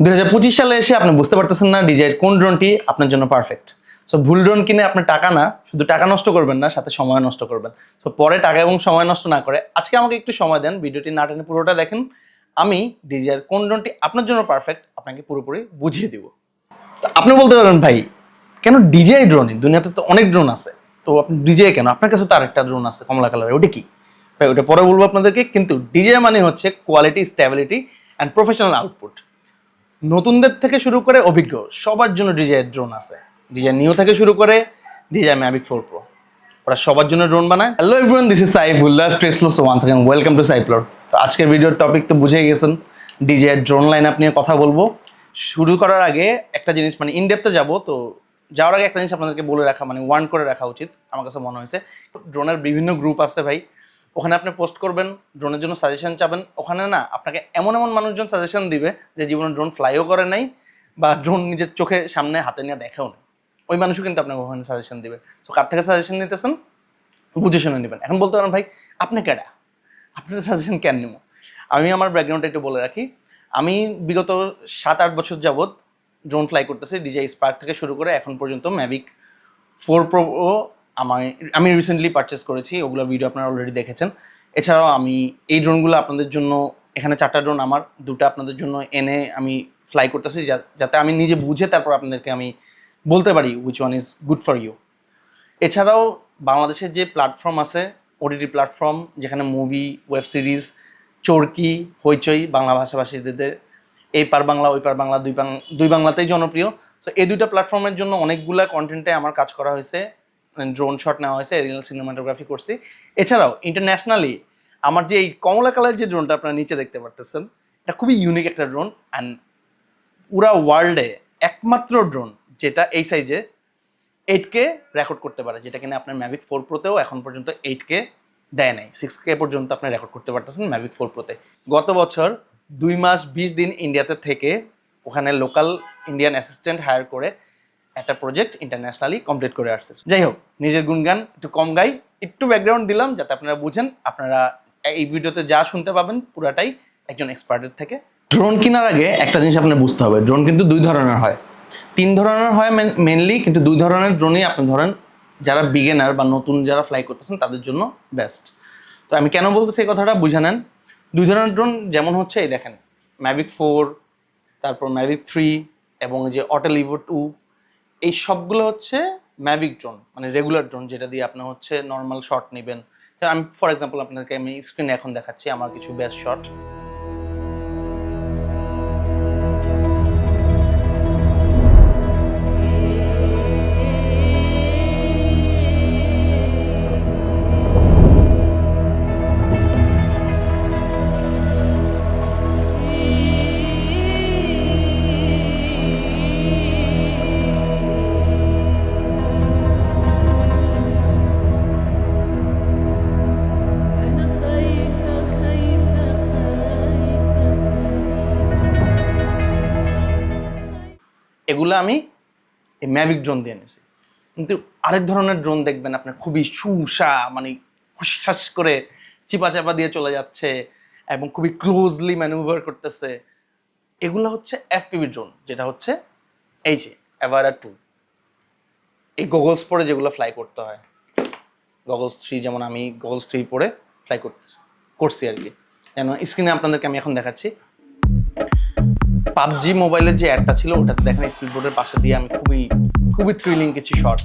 দুই হাজার পঁচিশ সালে এসে আপনি বুঝতে পারতেছেন না ডিজাইন কোন ড্রোনটি আপনার জন্য পারফেক্ট সো ভুল ড্রোন কিনে আপনি টাকা না, শুধু টাকা নষ্ট করবেন না, সাথে সময় নষ্ট করবেন। সো পরে টাকা এবং সময় নষ্ট না করে আজকে আমাকে একটু সময় দেন, ভিডিওটি না টেনে পুরোটা দেখেন। আমি ডিজাইন কোন ড্রোনটি আপনার জন্য পারফেক্ট আপনাকে পুরোপুরি বুঝিয়ে দিব। তো আপনি বলতে পারেন, ভাই, কেন ডিজাই ড্রোনই? দুনিয়াতে তো অনেক ড্রোন আছে। তো আপনি ডিজাই কেন? আপনার কাছে তো আরেকটা ড্রোন আছে, কমলা কালারের। ওটা কি? ভাই, ওটা পরে বলব আপনাদেরকে, কিন্তু ডিজাই মানে হচ্ছে quality stability and professional output নতুনদের থেকে শুরু করে অভিজ্ঞ, সবার জন্য ডিজাই ড্রোন আছে। ডিজাই নিউ থেকে শুরু করে ডিজাই ম্যাভিক ফোর প্রো ওরা সবার জন্য ড্রোন বানায়। Hello everyone this is Saifullah টেক্সলো so one second welcome to সাইফ্লোর তো আজকের ভিডিওর টপিক তো বুঝে গেছেন ডিজাই ড্রোন লাইন আপ নিয়ে কথা বলব। শুরু করার আগে একটা জিনিস মানে ইনডেপতে যাব, তো যাওয়ার আগে একটা জিনিস আপনাদেরকে বলে রাখা মানে ওয়ার্ন করে রাখা উচিত, আমার কাছে মনে হয়েছে। ড্রোনের বিভিন্ন গ্রুপ আছে ভাই ওখানে আপনি পোস্ট করবেন ড্রোনের জন্য সাজেশন চাবেন। ওখানে না, আপনাকে এমন এমন মানুষজন সাজেশন দিবে যে জীবনে ড্রোন ফ্লাইও করে নাই বা ড্রোন নিজের চোখে সামনে, হাতে নিয়ে দেখাও না ওই মানুষও কিন্তু আপনাকে ওখানে সাজেশন দিবে। তো কার থেকে সাজেশন নিতেছেন? বুঝে শুনে নেবেন। এখন বলতে পারেন, ভাই, আপনি কেডা? আপনাদের সাজেশন কেন নেব? আমি আমার ব্যাকগ্রাউন্ডটা একটু বলে রাখি। আমি বিগত সাত আট বছর যাবৎ ড্রোন ফ্লাই করতেছি। ডিজাই স্পার্ক থেকে শুরু করে এখন পর্যন্ত ম্যাভিক ফোর প্রো আমার আমি রিসেন্টলি পারচেস করেছি, ওগুলো ভিডিও আপনারা অলরেডি দেখেছেন। এছাড়াও আমি এই ড্রোনগুলো আপনাদের জন্য, এখানে চারটা ড্রোন আমার, দুটো আপনাদের জন্য এনে আমি ফ্লাই করতেছি যাতে আমি নিজে বুঝে তারপর আপনাদেরকে আমি বলতে পারি which one is good for you এছাড়াও বাংলাদেশের যে প্ল্যাটফর্ম আছে ওটিটি প্ল্যাটফর্ম যেখানে movie web series Chorki, Hoichoi, Bangla ভাষাভাষীদের এই পার বাংলা, ওই পার বাংলা, দুই দুই বাংলাতেই জনপ্রিয়। সো এই দুইটা প্ল্যাটফর্মের জন্য অনেকগুলা কন্টেন্টে আমার কাজ করা হয়েছে। ড্রোন শট নেওয়া হয়েছে এরিয়াল সিনেমাটোগ্রাফি করছি। এছাড়াও ইন্টারন্যাশনালি আমার যে এই কমলা কালার যে ড্রোনটা আপনারা নিচে দেখতে পারতেছেন, এটা খুবই ইউনিক একটা ড্রোন অ্যান্ড পুরা ওয়ার্ল্ডে একমাত্র ড্রোন যেটা এই সাইজে এইট কে রেকর্ড করতে পারে, যেটা কিনা আপনার ম্যাভিক ফোর প্রোতেও এখন পর্যন্ত এইট কে দেয় নাই। সিক্স কে পর্যন্ত আপনি রেকর্ড করতে পারতেছেন ম্যাভিক ফোর প্রোতে গত বছর দুই মাস, বিশ দিন ইন্ডিয়াতে থেকে ওখানে লোকাল ইন্ডিয়ান অ্যাসিস্ট্যান্ট হায়ার করে একটা প্রজেক্ট ইন্টারন্যাশনালি কমপ্লিট করে আসছে। যাই হোক নিজের গুণগান একটু কম গাই, একটু ব্যাকগ্রাউন্ড দিলাম যাতে আপনারা বুঝেন, আপনারা এই ভিডিওতে যা শুনতে পাবেন পুরাটাই একজন এক্সপার্টের থেকে। ড্রোন কেনার আগে একটা জিনিস আপনার বুঝতে হবে ড্রোন কিন্তু দুই ধরনের হয়। তিন ধরনের হয় মেনলি কিন্তু দুই ধরনের ড্রোনই আপনি ধরেন, যারা বিগেনার বা নতুন যারা ফ্লাই করতেছেন, তাদের জন্য বেস্ট তো আমি কেন বলতেছি এই কথাটা? বুঝে নেন। দুই ধরনের ড্রোন যেমন হচ্ছে, এই দেখেন ম্যাভিক ফোর তারপর ম্যাভিক থ্রি এবং যে অটেলিভো টু এই সবগুলো হচ্ছে ম্যাভিক ড্রোন মানে রেগুলার ড্রোন যেটা দিয়ে আপনি হচ্ছে নর্মাল শট নেবেন। আমি ফর এক্সাম্পল আপনাকে আমি স্ক্রিনে এখন দেখাচ্ছি, আমার কিছু বেস্ট শট এগুলো আমি এই ম্যাভিক ড্রোন দিয়ে এনেছি। কিন্তু আরেক ধরনের ড্রোন দেখবেন, আপনার খুবই সুসা মানে হুসহাস করে চিপা চাপা দিয়ে চলে যাচ্ছে এবং খুবই ক্লোজলি ম্যানুভার করতেছে। এগুলো হচ্ছে এফপিভি ড্রোন যেটা হচ্ছে এই যে অ্যাভারা টু এই গগলস পরে যেগুলো ফ্লাই করতে হয়। গগলস থ্রি যেমন আমি গগলস থ্রি পরে ফ্লাই করতেছি করছি আর কি। যেন স্ক্রিনে আপনাদেরকে আমি এখন দেখাচ্ছি। পাবজি মোবাইলের যে অ্যাডটা ছিল, ওটাতে দেখেন স্পিড বোর্ডের পাশে দিয়ে আমি খুবই খুবই থ্রিলিং কিছু শট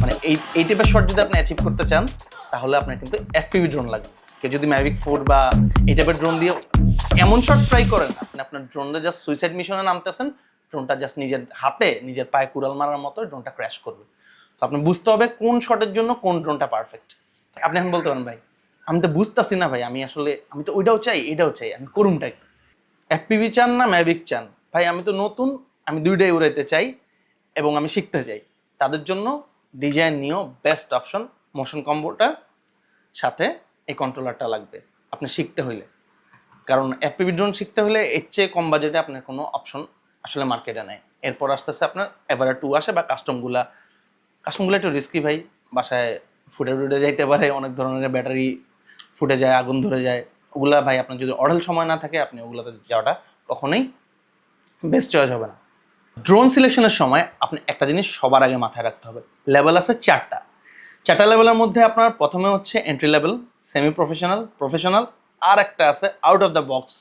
মানে এই এই টাইপের শট যদি আপনি অ্যাচিভ করতে চান, তাহলে আপনার কিন্তু এফপিভি ড্রোন লাগবে। কেউ যদি ম্যাভিক ফোর বা এই টাইপের ড্রোন দিয়ে এমন শট ট্রাই করেন, আপনি আপনার ড্রোনটা জাস্ট সুইসাইড মিশনে নামতেছেন ড্রোনটা জাস্ট নিজের হাতে, নিজের পায়ে কুড়াল মারার মতো ড্রোনটা ক্র্যাশ করবে। তো আপনি বুঝতে হবে কোন শটের জন্য কোন ড্রোনটা পারফেক্ট আপনি এখন বলতে পারেন, ভাই, আমি তো বুঝতেছি না ভাই, আমি আসলে, আমি তো ওইটাও চাই, এটাও চাই, আমি করুমটাই। এফপিভি চান না ম্যাভিক চান? ভাই, আমি তো নতুন, আমি দুইটাই উড়াইতে চাই এবং আমি শিখতে চাই। তাদের জন্য ডিজাইন নিয়েও বেস্ট অপশন মোশন কম্বোটা সাথে এই কন্ট্রোলারটা লাগবে আপনি শিখতে হইলে। কারণ এফপিভি ড্রোন শিখতে হলে এর চেয়ে কম বাজেটে আপনার কোনো অপশন আসলে মার্কেটে নেয় এরপর আস্তে আস্তে আপনার এভারা টু আসে বা কাস্টমগুলা কাস্টমগুলো একটু রিস্কি ভাই, বাসায় ফুটে ফুটে যাইতে পারে, অনেক ধরনের ব্যাটারি ফুটে যায় আগুন ধরে যায়। ওগুলা ভাই আপনার যদি অঢেল সময় না থাকে, আপনি ওগুলোতে যাওয়াটা কখনোই বেস্ট চয়েস হবে না। ড্রোন সিলেকশনের সময় আপনি একটা জিনিস সবার আগে মাথায় রাখতে হবে। লেভেল আছে চারটা। চারটা লেভেলের মধ্যে আপনার প্রথমে হচ্ছে entry level semi professional professional আর একটা আছে out of the box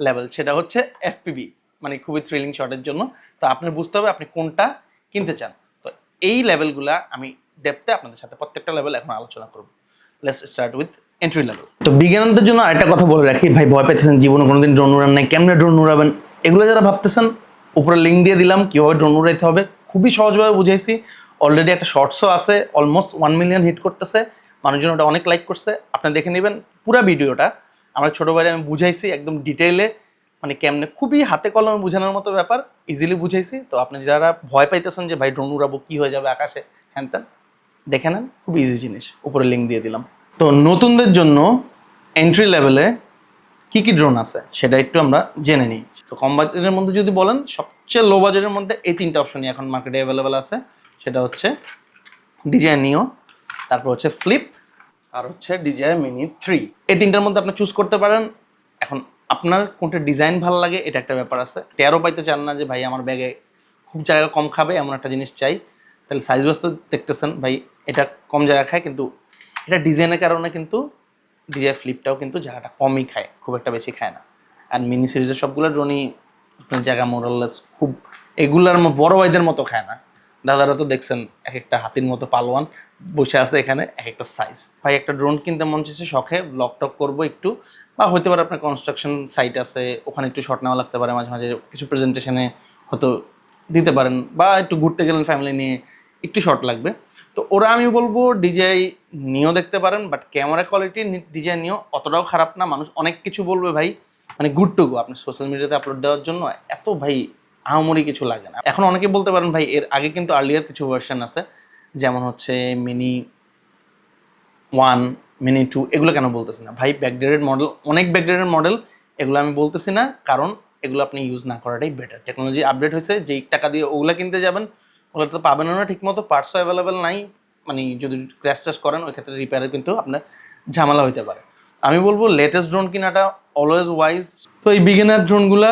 level সেটা হচ্ছে এফপিবি মানে খুবই থ্রিলিং শটের জন্য। তো আপনি বুঝতে হবে আপনি কোনটা কিনতে চান। তো এই লেভেলগুলা আমি ডেপতে আপনাদের সাথে প্রত্যেকটা লেভেল এখন আলোচনা করব। Let's start with entry level তো বিজ্ঞানদের জন্য আরেকটা কথা বলে রাখি, ভাই ভয় পেতেছেন জীবনে কোনোদিন ড্রোন উড়ান নাই, কেমনে ড্রোন উড়াবেন? এগুলো যারা ভাবতেছেন উপরে লিঙ্ক দিয়ে দিলাম, কীভাবে ড্রোন উড়াইতে হবে, খুবই সহজভাবে বুঝাইছি। অলরেডি একটা শর্টসও আছে অলমোস্ট ওয়ান মিলিয়ন হিট করতেছে, মানুষজন ওটা অনেক লাইক করছে। আপনি দেখে নেবেন পুরো ভিডিওটা। আমার ছোটো ভাইরে আমি বুঝাইছি একদম ডিটেইলে মানে কেমনে, খুবই হাতে কলমে বোঝানোর মতো ব্যাপার ইজিলি বুঝাইছি। তো আপনি যারা ভয় পাইতেছেন যে, ভাই ড্রোন উড়াবো, কী হয়ে যাবে আকাশে? হ্যান দেখে নেন, খুব ইজি জিনিস উপরে লিঙ্ক দিয়ে দিলাম। তো নতুনদের জন্য এন্ট্রি লেভেলে কি কি ড্রোন আছে? সেটা একটু আমরা জেনে নিই। তো কম বাজেটের মধ্যে যদি বলেন, সবচেয়ে লো বাজেটের মধ্যে এই তিনটা অপশনই এখন মার্কেটে অ্যাভেলেবেল আছে। সেটা হচ্ছে ডিজাই নিও তারপর হচ্ছে ফ্লিপ আর হচ্ছে ডিজাই মিনি থ্রি এই তিনটার মধ্যে আপনি চুজ করতে পারেন। এখন আপনার কোনটা ডিজাইন ভালো লাগে, এটা একটা ব্যাপার আছে। তেরো পাইতে চান না যে, ভাই, আমার ব্যাগে খুব জায়গা কম খাবে, এমন একটা জিনিস চাই। তাহলে সাইজ ওয়াইজ তো দেখতেছেন, ভাই, এটা কম জায়গা খায়, কিন্তু এটা ডিজাইনের কারণে কিন্তু ডিজাই ফ্লিপটাও কিন্তু জায়গাটা কমই খায়, খুব একটা বেশি খায় না। আর মিনি সিরিজের সবগুলো ড্রোনই আপনার জায়গা মোরাললেস খুব এগুলার বড় ভাইদের মতো খায় না। দাদারা তো দেখছেন এক একটা হাতির মতো পালোয়ান বসে আছে এখানে এক একটা সাইজ ভাই, একটা ড্রোন কিনতে মন চাইছে, শখে ব্লক টক করব একটু। বা হতে পারে আপনার কনস্ট্রাকশন সাইট আছে, ওখানে একটু শর্ট নেওয়া লাগতে পারে, মাঝে মাঝে কিছু প্রেজেন্টেশনে হয়তো দিতে পারেন। বা একটু ঘুরতে গেলেন ফ্যামিলি নিয়ে, একটু শর্ট লাগবে। তো ওরা, আমি বলব ডিজাই নিয়েও দেখতে পারেন বাট ক্যামেরা কোয়ালিটি ডিজাই নিয়েও অতটাও খারাপ না। মানুষ অনেক কিছু বলবে ভাই মানে গুড টু গো আপনি সোশ্যাল মিডিয়াতে আপলোড দেওয়ার জন্য। এত ভাই, আহামরি কিছু লাগে না। এখন অনেকে বলতে পারেন ভাই, এর আগে কিন্তু আর্লিয়ার কিছু ভার্সন আছে, যেমন হচ্ছে মিনি ওয়ান মিনি টু এগুলো কেন বলতেছি না? ভাই ব্যাকডেটেড মডেল অনেক ব্যাকডেটেড মডেল এগুলো আমি বলতেছি না, কারণ এগুলো আপনি ইউজ না করাটাই বেটার টেকনোলজি আপডেট হয়েছে, যেই টাকা দিয়ে ওগুলো কিনতে যাবেন ওগুলো তো পাবেন না ঠিক মতো পার্টসও অ্যাভেলেবেল নাই। মানে যদি ক্র্যাশ টাশ করেন, ওই ক্ষেত্রে রিপেয়ারের কিন্তু আপনার ঝামেলা হইতে পারে। আমি বলব লেটেস্ট ড্রোন কিনাটা অলওয়েজ ওয়াইজ তো এই বিগিনার ড্রোনগুলা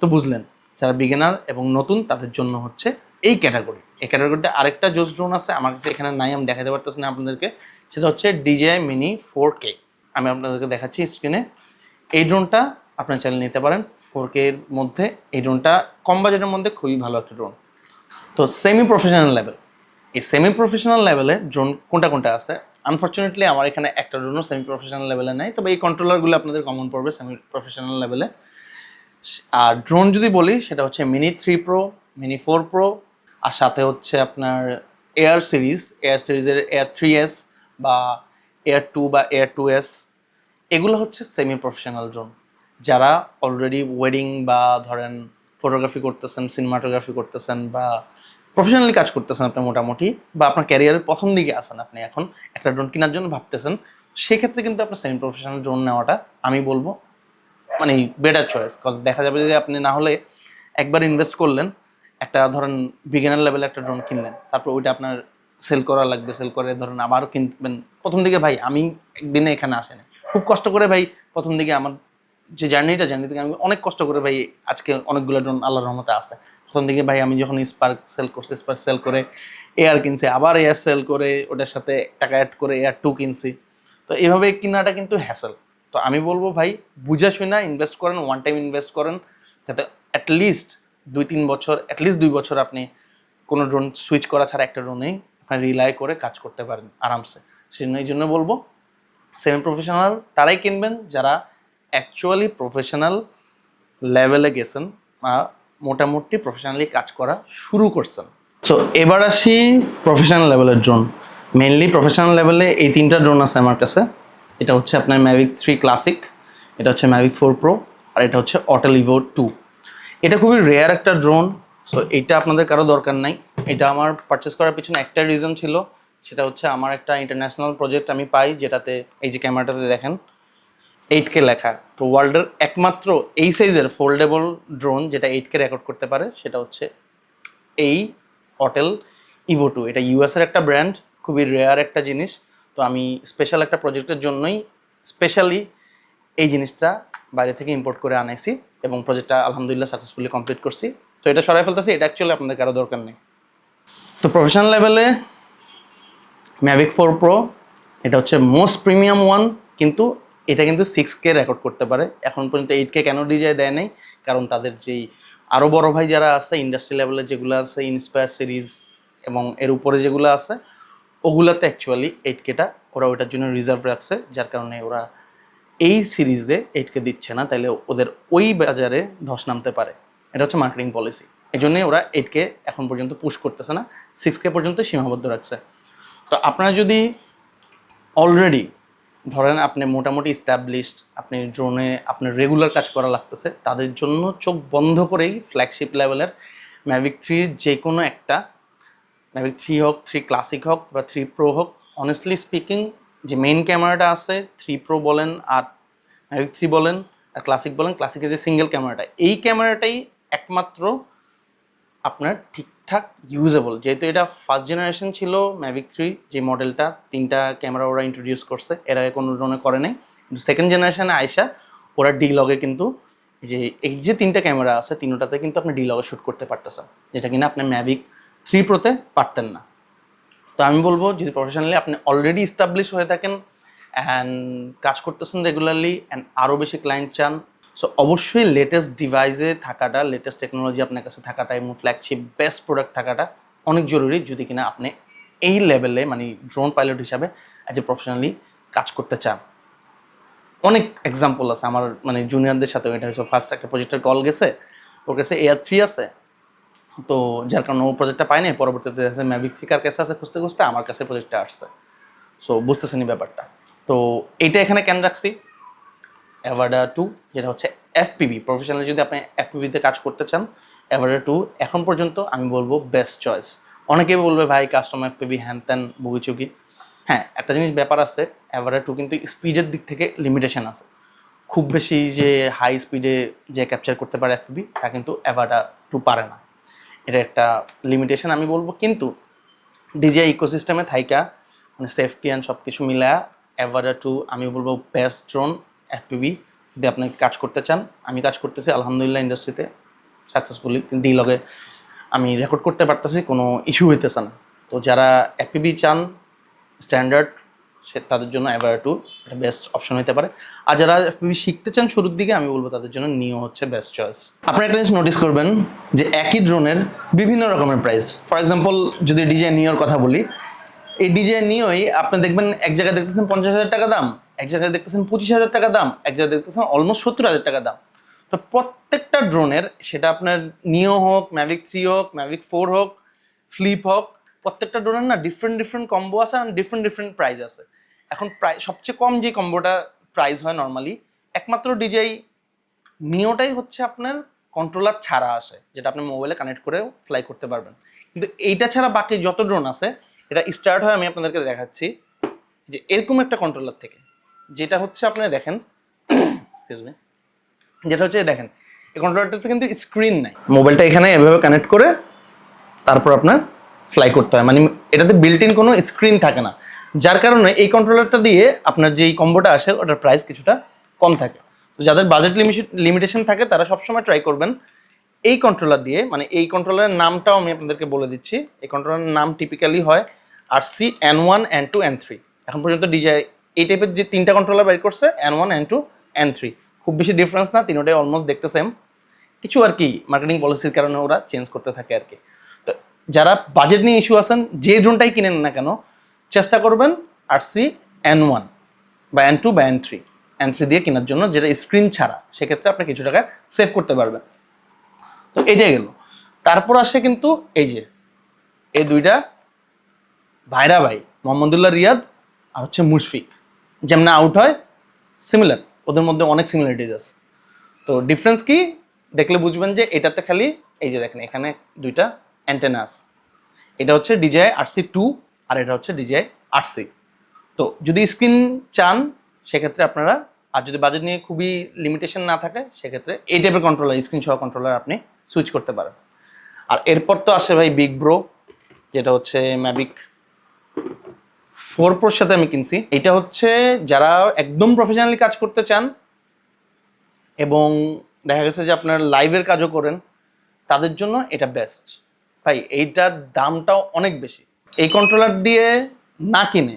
তো বুঝলেন, যারা বিগিনার এবং নতুন, তাদের জন্য হচ্ছে এই ক্যাটাগরি এই ক্যাটাগরিতে আরেকটা জোস ড্রোন আছে, আমার কাছে এখানে নাই, আমি দেখাতে পারতেছি না আপনাদেরকে। সেটা হচ্ছে ডিজিআই মিনি ফোর কে আমি আপনাদেরকে দেখাচ্ছি স্ক্রিনে এই ড্রোনটা আপনার চাইলে নিতে পারেন। ফোর কে এর মধ্যে, এই ড্রোনটা কম বাজেটের মধ্যে খুবই ভালো একটা ড্রোন তো সেমি প্রফেশনাল লেভেল এই সেমি প্রফেশনাল লেভেলে ড্রোন কোনটা কোনটা আছে? আনফর্চুনেটলি আমার এখানে একটা ড্রোনও সেমি প্রফেশনাল লেভেলে নাই, তবে এই কন্ট্রোলারগুলো আপনাদের কমন পড়বে সেমি প্রফেশনাল লেভেলে আর ড্রোন যদি বলি, সেটা হচ্ছে Mini three pro Mini four pro আর সাথে হচ্ছে আপনার এয়ার সিরিজ এয়ার সিরিজের এয়ার থ্রি এস বা এয়ার টু বা এয়ার টু এস এগুলো হচ্ছে সেমি প্রফেশনাল ড্রোন যারা অলরেডি ওয়েডিং বা ধরেন ফটোগ্রাফি করতেছেন সিনেমাটোগ্রাফি করতেছেন বা প্রফেশনালি কাজ করতেছেন আপনি মোটামুটি বা আপনার ক্যারিয়ারের প্রথম দিকে আসেন আপনি এখন, একটা ড্রোন কেনার জন্য ভাবতেছেন, সেক্ষেত্রে কিন্তু আপনার সেমি প্রফেশনাল ড্রোন নেওয়াটা আমি বলব মানে বেটার চয়েস কজ দেখা যাবে যে আপনি না হলে একবার ইনভেস্ট করলেন, একটা ধরেন বিগিনার লেভেলে একটা ড্রোন কিনলেন, তারপর ওইটা আপনার সেল করা লাগবে সেল করে ধরেন আবারও কিনবেন, প্রথম দিকে ভাই আমি একদিনে এখানে আসেনি, খুব কষ্ট করে ভাই প্রথম দিকে আমার যে জার্নিটা, জার্নি থেকে আমি অনেক কষ্ট করে ভাই আজকে অনেকগুলো ড্রোন আল্লাহর রহমতে আছে। প্রথম দিকে ভাই আমি যখন স্পার্ক সেল করছি স্পার্ক সেল করে এয়ার কিনছি, আবার এয়ার সেল করে ওটার সাথে টাকা অ্যাড করে এয়ার টু কিনছি। তো এইভাবে কেনাটা কিন্তু হ্যাসেল তো আমি বলব ভাই, বুঝা শুনা ইনভেস্ট করেন ওয়ান টাইম ইনভেস্ট করেন, যাতে অ্যাটলিস্ট দুই তিন বছর অ্যাটলিস্ট দুই বছর আপনি কোনো ড্রোন সুইচ করা ছাড়া একটা ড্রোনেই আপনি রিলাই করে কাজ করতে পারেন আরামসে। সেই জন্য, এই জন্য বলব সেমি প্রফেশনাল তারাই কিনবেন, যারা অ্যাকচুয়ালি প্রফেশনাল লেভেলে গেছেন মোটামুটি প্রফেশনালি কাজ করা শুরু করছেন। সো এবার আসি প্রফেশনাল লেভেলের ড্রোন মেনলি প্রফেশনাল লেভেলে এই তিনটা ড্রোন আছে আমার কাছে। এটা হচ্ছে আপনার ম্যাভিক থ্রি ক্লাসিক এটা হচ্ছে ম্যাভিক ফোর প্রো আর এটা হচ্ছে অটেল ইভো টু এটা খুবই রেয়ার একটা ড্রোন সো এটা আপনাদের কারও দরকার নাই। এটা আমার পারচেস করার পিছনে একটা রিজন ছিল, সেটা হচ্ছে আমার একটা ইন্টারন্যাশনাল প্রজেক্ট আমি পাই, যেটাতে এই যে ক্যামেরাটাতে দেখেন এইট কে লেখা। তো ওয়ার্ল্ডের একমাত্র এই সাইজের ফোল্ডেবল ড্রোন যেটা এইট কে রেকর্ড করতে পারে, সেটা হচ্ছে এই অটেল ইভো টু এটা ইউএসের একটা ব্র্যান্ড খুবই রেয়ার একটা জিনিস। তো আমি স্পেশাল একটা প্রজেক্টের জন্যই স্পেশালি এই জিনিসটা বাইরে থেকে ইম্পোর্ট করে আনাইছি এবং প্রজেক্টটা আলহামদুলিল্লাহ সাকসেসফুলি কমপ্লিট করছি। তো এটা সরাই ফেলতেছি, এটা অ্যাকচুয়ালি আপনাদের কারও দরকার নেই। তো প্রফেশনাল লেভেলে ম্যাভিক ফোর প্রো এটা হচ্ছে মোস্ট প্রিমিয়াম ওয়ান কিন্তু এটা কিন্তু সিক্স কে রেকর্ড করতে পারে। এখন পর্যন্ত এইট কে কেন ডিজাই দেয় নাই? কারণ তাদের যেই আরও বড় ভাই যারা আছে ইন্ডাস্ট্রি লেভেলে যেগুলো আছে ইন্সপায়ার সিরিজ এবং এর উপরে যেগুলো আছে, ওগুলাতে অ্যাকচুয়ালি এইট কেটা ওরা ওইটার জন্য রিজার্ভ রাখছে, যার কারণে ওরা এই সিরিজে এইট কে দিচ্ছে না। তাহলে ওদের ওই বাজারে ধস নামতে পারে। এটা হচ্ছে মার্কেটিং পলিসি এই জন্যই ওরা এইট কে এখন পর্যন্ত পুশ করতেছে না। সিক্স কে পর্যন্ত সীমাবদ্ধ রাখছে। তো আপনারা যদি অলরেডি ধরেন আপনি মোটামুটি স্ট্যাবলিশড আপনি ড্রোনে আপনার রেগুলার কাজ করা লাগতেছে, তাদের জন্য চোখ বন্ধ করেই ফ্ল্যাগশিপ লেভেলের ম্যাভিক থ্রির যে কোনো একটা ম্যাভিক থ্রি হোক থ্রি ক্লাসিক হোক বা থ্রি প্রো হোক অনেস্টলি স্পিকিং যে মেইন ক্যামেরাটা আছে থ্রি প্রো বলেন আর ম্যাভিক থ্রি বলেন আর ক্লাসিক বলেন ক্লাসিকের যে সিঙ্গেল ক্যামেরাটা এই ক্যামেরাটাই একমাত্র আপনার ঠিকঠাক ইউজেবল যেহেতু এটা ফার্স্ট জেনারেশন ছিল ম্যাভিক থ্রি যে মডেলটা তিনটা ক্যামেরা ওরা ইন্ট্রোডিউস করছে। এরা কোনো ধরনের করে নাই। কিন্তু সেকেন্ড জেনারেশনে আইসা, ওরা ডি লগে কিন্তু যে, এই যে তিনটা ক্যামেরা আছে, তিনটাতে কিন্তু আপনি ডি লগে শ্যুট করতে পারতেছেন। যেটা কিনা আপনি ম্যাভিক থ্রি প্রোতে পারতেন না। তো আমি বলব, যদি প্রফেশনালি আপনি অলরেডি ইস্টাবলিশ হয়ে থাকেন অ্যান্ড কাজ করতেছেন রেগুলারলি অ্যান্ড আরও বেশি ক্লায়েন্ট চান সো অবশ্যই লেটেস্ট ডিভাইসে থাকাটা লেটেস্ট টেকনোলজি আপনার কাছে থাকাটা এবং ফ্ল্যাগশিপ বেস্ট প্রোডাক্ট থাকাটা অনেক জরুরি যদি কিনা আপনি এই লেভেলে মানে ড্রোন পাইলট হিসাবে অ্যাজ এ প্রফেশনালি কাজ করতে চান। অনেক এক্সাম্পল আছে আমার মানে জুনিয়রদের সাথে এটা হচ্ছে ফার্স্ট একটা প্রজেক্টের কল গেছে, ওর কাছে এয়ার থ্রি আছে। তো যার কারণে ও প্রজেক্টটা পায়নি পরবর্তীতে আছে ম্যাভিক থ্রি কার কাছে আছে খুঁজতে খুঁজতে, আমার কাছে প্রজেক্টটা আসছে। সো বুঝতেছেনি ব্যাপারটা। তো এইটা এখানে কেন রাখছি? অ্যাভাডা টু যেটা হচ্ছে এফপিবি প্রফেশনালি যদি আপনি এফপিবিতে কাজ করতে চান অ্যাভাডা টু এখন পর্যন্ত আমি বলব বেস্ট চয়েস অনেকেই বলবে, ভাই কাস্টম এফপিবি হ্যান ত্যান বগিচুকি হ্যাঁ একটা জিনিস ব্যাপার আছে অ্যাভাডা টু কিন্তু স্পিডের দিক থেকে লিমিটেশন আছে। খুব বেশি যে হাই স্পিডে যে ক্যাপচার করতে পারে এফপিবি তা কিন্তু অ্যাভাডা টু পারে না। এটা একটা লিমিটেশন আমি বলব, কিন্তু ডিজে ইকোসিস্টেমে থাইকা মানে সেফটি অ্যান্ড সব কিছু মিলা অ্যাভারা টু আমি বলব বেস্ট ড্রোন এফপিবি যদি আপনি কাজ করতে চান, আমি কাজ করতেছি, আলহামদুলিল্লাহ ইন্ডাস্ট্রিতে সাকসেসফুলি ডি লগে আমি রেকর্ড করতে পারতেছি, কোনো ইস্যু হইতেছে না। তো যারা এফপিবি চান স্ট্যান্ডার্ড সে তাদের জন্য অ্যাভারা টু একটা বেস্ট অপশন হতে পারে। আর যারা এফপিবি শিখতে চান শুরুর দিকে, আমি বলব তাদের জন্য নিও হচ্ছে বেস্ট চয়েস আপনি একটা জিনিস নোটিস করবেন, যে একই ড্রোনের বিভিন্ন রকমের প্রাইস ফর এক্সাম্পল যদি ডিজে নিওর কথা বলি, এই ডিজে নিওই আপনি দেখবেন এক জায়গায় দেখতেছেন পঞ্চাশ হাজার টাকা দাম। এক জায়গায় দেখতেছেন পঁচিশ হাজার টাকা দাম, এক জায়গায় দেখতেছেন অলমোস্ট সত্তর হাজার টাকা দাম। তো প্রত্যেকটা ড্রোনের সেটা আপনার নিও হোক ম্যাভিক থ্রি হোক ম্যাভিক ফোর হোক ফ্লিপ হোক, প্রত্যেকটা ড্রোনের না ডিফারেন্ট ডিফারেন্ট কম্বো আছে আর ডিফারেন্ট ডিফারেন্ট প্রাইস আছে। এখন প্রায় সবচেয়ে কম যে কম্বোটা প্রাইস হয় নর্মালি একমাত্র ডিজাই নিওটাই হচ্ছে আপনার কন্ট্রোলার ছাড়া আসে, যেটা আপনি মোবাইলে কানেক্ট করে ফ্লাই করতে পারবেন। কিন্তু এইটা ছাড়া বাকি যত ড্রোন আছে, এটা স্টার্ট হয় আমি আপনাদেরকে দেখাচ্ছি, যে এরকম একটা কন্ট্রোলার থেকে। যেটা হচ্ছে আপনি দেখেন যেটা হচ্ছে, দেখেন, এই কন্ট্রোলারটাতে কিন্তু স্ক্রিন নাই। মোবাইলটা এখানে এভাবে কানেক্ট করে তারপর আপনার ফ্লাই করতে হয়। মানে এটাতে বিল্ট ইন কোনো স্ক্রিন থাকে না। যার কারণে এই কন্ট্রোলারটা দিয়ে আপনার যেই কম্বোটা আসে, ওটার প্রাইস কিছুটা কম থাকে। তো যাদের বাজেট লিমিটেশন থাকে, তারা সবসময় ট্রাই করবেন এই কন্ট্রোলার দিয়ে। মানে এই কন্ট্রোলারের নামটাও আমি আপনাদেরকে বলে দিচ্ছি। এই কন্ট্রোলারের নাম টিপিক্যালি হয় R C N one N two N three এখন পর্যন্ত ডিজাই এই টাইপের যে তিনটা কন্ট্রোলার বের করছে N one N two N three খুব বেশি ডিফারেন্স না, তিনোটাই অলমোস্ট দেখতে সেম কিছু আর কি মার্কেটিং পলিসির কারণে ওরা চেঞ্জ করতে থাকে আর কি। তো যারা বাজেট নিয়ে ইস্যু আছেন, যে ড্রোনটাই কিনেন না কেন, চেষ্টা করবেন আর সি এন ওয়ান বা এন টু বা এন থ্রি এন থ্রি দিয়ে কেনার জন্য যেটা স্ক্রিন ছাড়া, সেক্ষেত্রে আপনি কিছু টাকা সেভ করতে পারবেন। তো এটাই গেল। তারপর আসে কিন্তু এই যে, এই দুইটা ভাইরা ভাই, মোহাম্মদুল্লাহ রিয়াদ আর হচ্ছে মুশফিক। যেমন আউট হয় সিমিলার ওদের মধ্যে অনেক সিমিলারিটিজ আছে। তো ডিফারেন্স কি? দেখলে বুঝবেন যে এটাতে খালি, এই যে দেখেন এখানে দুইটা অ্যান্টেনা আছে। এটা হচ্ছে ডিজাই আরসি টু আর এটা হচ্ছে ডিজাই আরসি তো যদি স্ক্রিন চান, সেক্ষেত্রে আপনারা, আর যদি বাজেট নিয়ে খুবই লিমিটেশন না থাকে, সেক্ষেত্রে এই টাইপের কন্ট্রোলার স্ক্রিন সহ কন্ট্রোলার আপনি সুইচ করতে পারেন। আর এরপর তো আসে ভাই বিগ ব্রো যেটা হচ্ছে ম্যাভিক ফোর প্রোর সাথে আমি কিনছি। এটা হচ্ছে যারা একদম প্রফেশনালি কাজ করতে চান এবং দেখা গেছে যে আপনার লাইভের কাজও করেন, তাদের জন্য এটা বেস্ট ভাই, এইটার দামটাও অনেক বেশি। এই কন্ট্রোলার দিয়ে না কিনে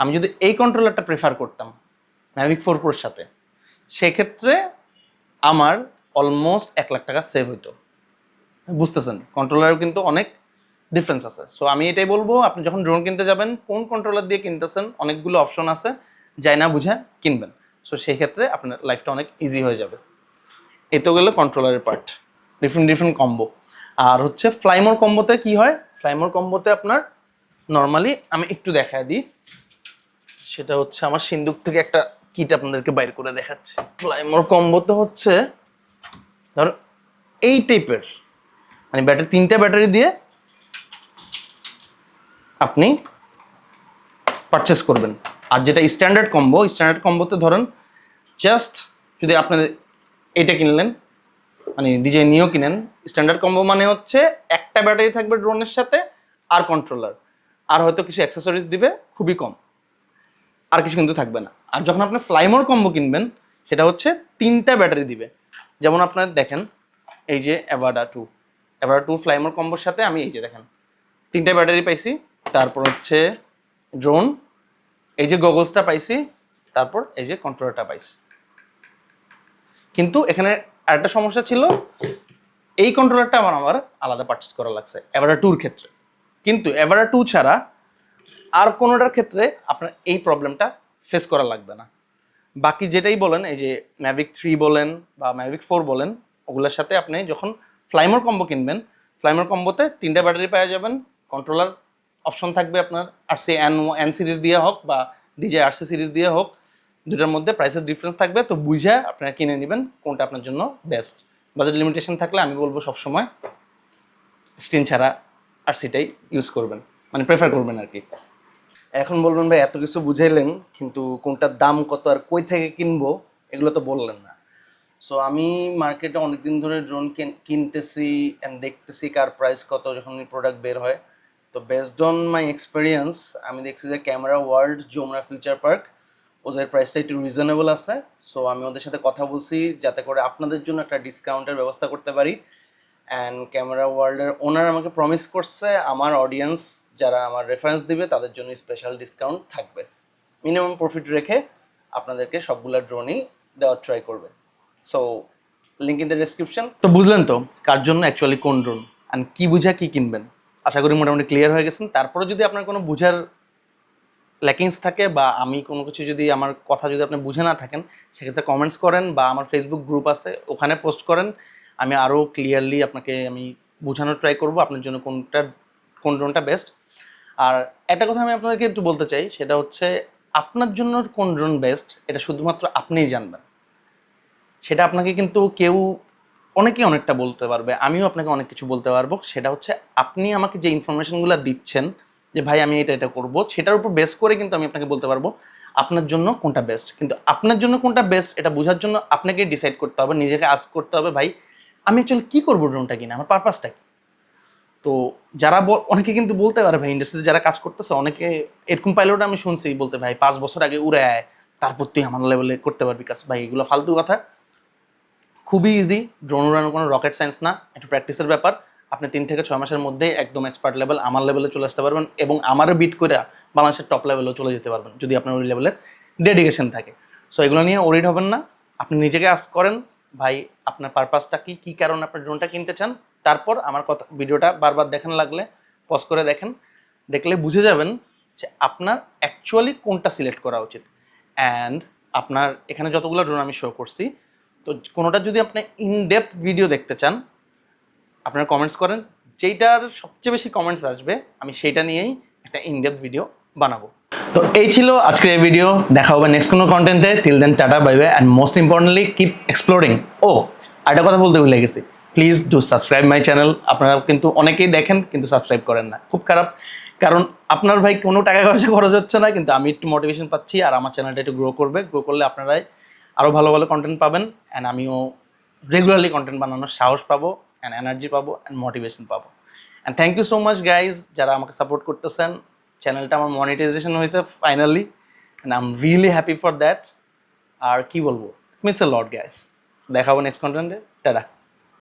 আমি যদি এই কন্ট্রোলারটা প্রেফার করতাম ম্যাভিক ফোর প্রোর সাথে, সেক্ষেত্রে আমার অলমোস্ট এক লাখ টাকা সেভ হইতো। বুঝতেছেন? কন্ট্রোলারও কিন্তু অনেক ডিফারেন্স আছে। সো আমি এটাই বলব, আপনি যখন ড্রোন কিনতে যাবেন কোন কন্ট্রোলার দিয়ে কিনতেছেন, অনেকগুলো অপশন আছে, যাই না বুঝে কিনবেন। সো সেই ক্ষেত্রে আপনার লাইফটা অনেক ইজি হয়ে যাবে। এতে গেলে কন্ট্রোলারের পার্ট ডিফারেন্ট ডিফারেন্ট কম্বো আর হচ্ছে ফ্লাইমোর কম্বোতে কি হয়? ফ্লাইমোর কম্বোতে আপনার নর্মালি আমি একটু দেখায় দিই। সেটা হচ্ছে আমার সিন্দুক থেকে একটা কিট আপনাদেরকে বাইর করে দেখাচ্ছে। ফ্লাইমোর কম্বোতে হচ্ছে, ধরুন, এই টাইপের মানে ব্যাটারি তিনটা ব্যাটারি দিয়ে আপনি পারচেস করবেন। আর যেটা স্ট্যান্ডার্ড কম্বো স্ট্যান্ডার্ড কম্বোতে ধরেন জাস্ট যদি আপনি এটা কিনলেন মানে ডিজে নিও কিনেন স্ট্যান্ডার্ড কম্বো মানে হচ্ছে একটা ব্যাটারি থাকবে ড্রোনের সাথে আর কন্ট্রোলার আর হয়তো কিছু অ্যাক্সেসরিজ দিবে খুবই কম। আর কিছু কিন্তু থাকবে না। আর যখন আপনি ফ্লাইমোর কম্বো কিনবেন, সেটা হচ্ছে তিনটা ব্যাটারি দিবে। যেমন আপনার দেখেন, এই যে Avata two Avata two fly more কম্বোর সাথে আমি এই যে দেখেন, তিনটা ব্যাটারি পাইছি। তারপর হচ্ছে ড্রোন এই যে গগলসটা পাইছি, তারপর এই যে কন্ট্রোলারটা পাইছি। কিন্তু এখানে আরেকটা সমস্যা ছিল, এই কন্ট্রোলারটা আমার আমার আলাদা পারচেস করা লাগছে এভারা টুর ক্ষেত্রে। কিন্তু এভারা টু ছাড়া আর কোনোটার ক্ষেত্রে আপনার এই প্রবলেমটা ফেস করা লাগবে না। বাকি যেটাই বলেন, এই যে ম্যাভিক থ্রি বলেন বা ম্যাভিক ফোর বলেন, ওগুলোর সাথে আপনি যখন ফ্লাইমোর কম্বো কিনবেন ফ্লাইমোর কম্বোতে তিনটা ব্যাটারি পাওয়া যাবেন কন্ট্রোলার অপশন থাকবে আপনার R C N N series দিয়ে হোক বা ডিজে আর সি সিরিজ দিয়ে হোক দুটার মধ্যে প্রাইসের ডিফারেন্স থাকবে। তো বুঝে আপনারা কিনে নেবেন কোনটা আপনার জন্য বেস্ট বাজেট লিমিটেশন থাকলে আমি বলব সবসময় স্ক্রিন ছাড়া আর সেটাই ইউজ করবেন মানে প্রেফার করবেন আর কি। এখন বলবেন ভাই, এত কিছু বুঝাইলেন, কিন্তু কোনটার দাম কত আর কই থেকে কিনবো, এগুলো তো বললেন না। সো আমি মার্কেটে অনেকদিন ধরে ড্রোন কিনতেছি অ্যান্ড দেখতেছি কার প্রাইস কত যখন প্রোডাক্ট বের হয়। তো বেসড অন মাই এক্সপিরিয়েন্স আমি দেখছি যে ক্যামেরা ওয়ার্ল্ড জোমরা ফিউচার পার্ক ওদের প্রাইসটা একটু রিজনেবল আছে। সো আমি ওদের সাথে কথা বলছি, যাতে করে আপনাদের জন্য একটা ডিসকাউন্টের ব্যবস্থা করতে পারি। অ্যান্ড ক্যামেরা ওয়ার্ল্ডের ওনার আমাকে প্রমিস করছে, আমার অডিয়েন্স যারা আমার রেফারেন্স দিবে, তাদের জন্য স্পেশাল ডিসকাউন্ট থাকবে। মিনিমাম প্রফিট রেখে আপনাদেরকে সবগুলা ড্রোনই দেওয়ার ট্রাই করবে। So link in the description তো বুঝলেন তো, কার জন্য অ্যাকচুয়ালি কোন ড্রোন অ্যান্ড কী বুঝা কী কিনবেন? আশা করি মোটামুটি ক্লিয়ার হয়ে গেছেন। তারপরে যদি আপনার কোনো বুঝার ল্যাকিংস থাকে বা আমি কোনো কিছু যদি আমার কথা যদি আপনি বুঝে না থাকেন, সেক্ষেত্রে কমেন্টস করেন বা আমার ফেসবুক গ্রুপ আছে, ওখানে পোস্ট করেন। আমি আরও ক্লিয়ারলি আপনাকে আমি বোঝানোর ট্রাই করব আপনার জন্য কোনটা, কোন ড্রোনটা বেস্ট আর একটা কথা আমি আপনাদেরকে একটু বলতে চাই, সেটা হচ্ছে আপনার জন্য কোন ড্রোন বেস্ট এটা শুধুমাত্র আপনিই জানবেন। সেটা আপনাকে কিন্তু কেউ অনেকেই অনেকটা বলতে পারবে, আমিও আপনাকে অনেক কিছু বলতে পারব। সেটা হচ্ছে আপনি আমাকে যে ইনফরমেশনগুলো দিচ্ছেন যে, ভাই, আমি এটা এটা করব, সেটার উপর বেস করে কিন্তু আমি আপনাকে বলতে পারব, আপনার জন্য কোনটা বেস্ট কিন্তু আপনার জন্য কোনটা বেস্ট এটা বোঝার জন্য আপনাকে ডিসাইড করতে হবে, নিজেকে আস্ক করতে হবে, ভাই, আমি অ্যাকচুয়ালি কী করব ড্রোনটা কিনা? আমার পারপাসটা কি? তো যারা অনেকে কিন্তু বলতে পারে, ভাই ইন্ডাস্ট্রিতে যারা কাজ করতেছে, অনেকে এরকম পাইলট আমি শুনছি বলতে, ভাই, পাঁচ বছর আগে উড়ে আয়, তারপর তুই আমার লেভেলে করতে পারবি। কাজ, ভাই, এগুলো ফালতু কথা। খুবই ইজি ড্রোন উড়ানোর কোনো রকেট সায়েন্স না, একটু প্র্যাকটিসের ব্যাপার। আপনি তিন থেকে ছয় মাসের মধ্যে একদম এক্সপার্ট লেভেল আমার লেভেলে চলে আসতে পারবেন এবং আমারও বিট করে বাংলাদেশের টপ লেভেলেও চলে যেতে পারবেন, যদি আপনার ওই লেভেলের ডেডিকেশন থাকে। সো এগুলো নিয়ে ওরিড হবেন না। আপনি নিজেকে আস করেন, ভাই, আপনার পারপাসটা কি? কী কারণে আপনার ড্রোনটা কিনতে চান? তারপর আমার কথা ভিডিওটা বারবার দেখেন লাগলে পজ করে দেখেন। দেখলে বুঝে যাবেন যে আপনার অ্যাকচুয়ালি কোনটা সিলেক্ট করা উচিত। অ্যান্ড আপনার, এখানে যতগুলো ড্রোন আমি শো করছি তো কোনোটা যদি আপনি ইন ডেপথ ভিডিও দেখতে চান, আপনারা কমেন্টস করেন, যেইটার সবচেয়ে বেশি কমেন্টস আসবে, আমি সেইটা নিয়েই একটা ইন ডেপথ ভিডিও বানাবো। তো এই ছিল আজকের এই ভিডিও দেখা হবে নেক্সট কোনো কন্টেন্টে till then tata bye and most importantly keep exploring ও আরেকটা কথা বলতে ভুলে গেছি। Please do subscribe my channel আপনারা কিন্তু অনেকেই দেখেন, কিন্তু সাবস্ক্রাইব করেন না। খুব খারাপ। কারণ আপনার ভাই কোনো টাকা পয়সা খরচ হচ্ছে না, কিন্তু আমি একটু মোটিভেশন পাচ্ছি, আর আমার চ্যানেলটা একটু গ্রো করবে। গ্রো করলে আপনারাই আরও ভালো ভালো কন্টেন্ট পাবেন অ্যান্ড আমিও রেগুলারলি কন্টেন্ট বানানোর সাহস পাবো অ্যান্ড এনার্জি পাবো অ্যান্ড মোটিভেশন পাবো। And thank you so much guys যারা আমাকে সাপোর্ট করতেছেন। চ্যানেলটা আমার মনিটাইজেশন হয়েছে finally and I am really happy for that আর কি বলব? মিস এ লট গাইজ দেখাবো নেক্সট কন্টেন্টে টাটা